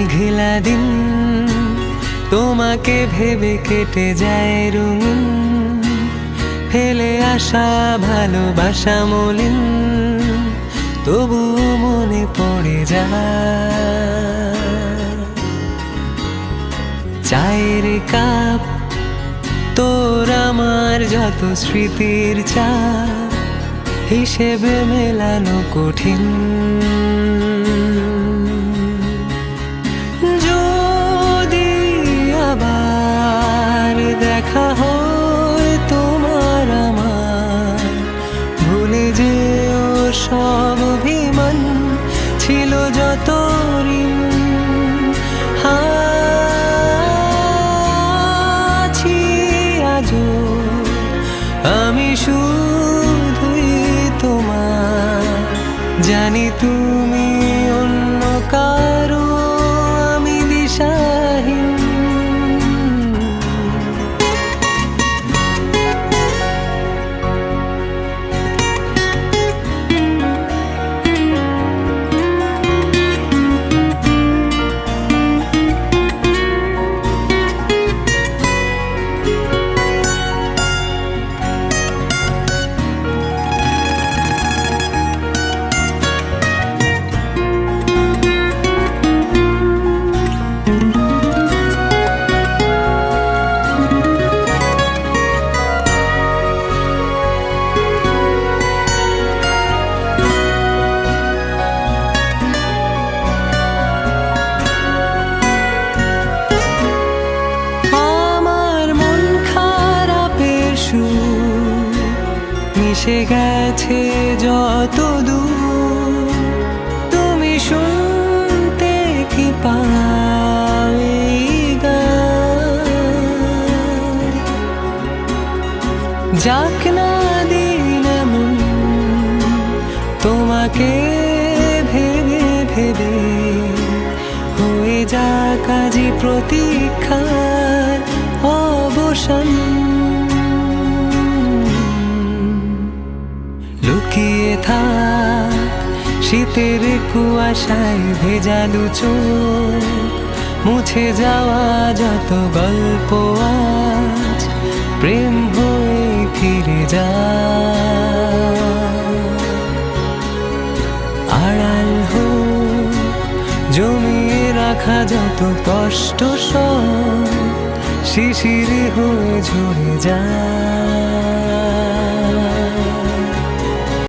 মেঘলা দিন, তোমাকে ভেবে কেটে যায় রঙিন, ফেলে আসা ভালোবাসা মলিন তবু মনে পড়ে যায়। চায়ের কাপ, তোর আমার যত স্মৃতির চা হিসেবে মেলানো কঠিন। সব অভিমান ছিল যত আছি আজ আমি শুধুই তোমার। জানি তুমি মিশে গেছে যত দূর তুমি শুনতে কি পাও যাক না দিন তোমাকে ভেবে ভেবে হয়ে যা কাজী প্রতীক্ষার অবসান। শীতের কুয়াশায় ভেজা দু মুছে যাওয়া যত গল্প আজ, প্রেম হয়ে ফিরে যা। আড়াল হোক জমিয়ে রাখা যত কষ্ট শিশিরে হয়ে ঝরে যায়